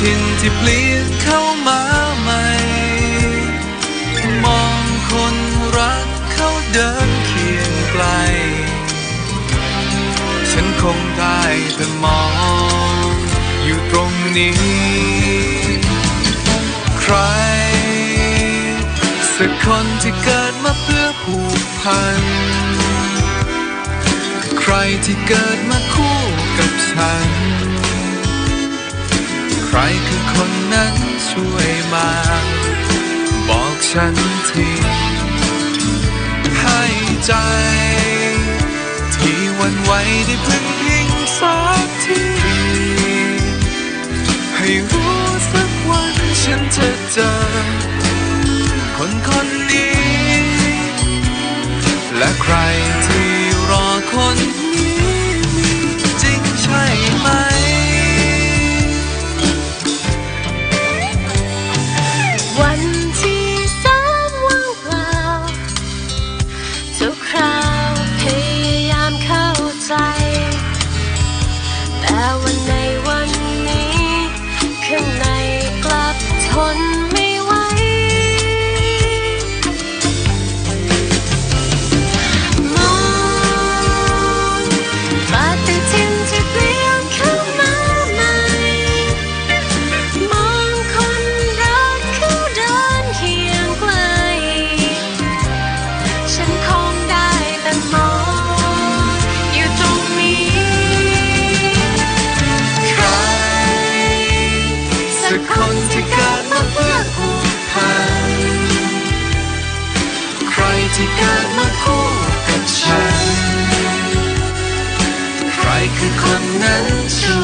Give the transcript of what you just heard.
ถิ่นที่เปลี่ยนเข้ามาใหม่ มองคนรักเขาเดินเคียงไกล ฉันคงได้แต่มองอยู่ตรงนี้ ใคร สักคนที่เกิดมาเพื่อผูกพัน ใครที่เกิดมาคู่กับฉัน รคือคนนั้นช่วยมา บอกฉันทีให้ใจ ที่วันไหวได้พึ่งพิงสักที ให้รู้สักวันฉันจะเจอ คนคน ที่เกิดมาคู่กับฉัน ใครคือคนนั้นช่วย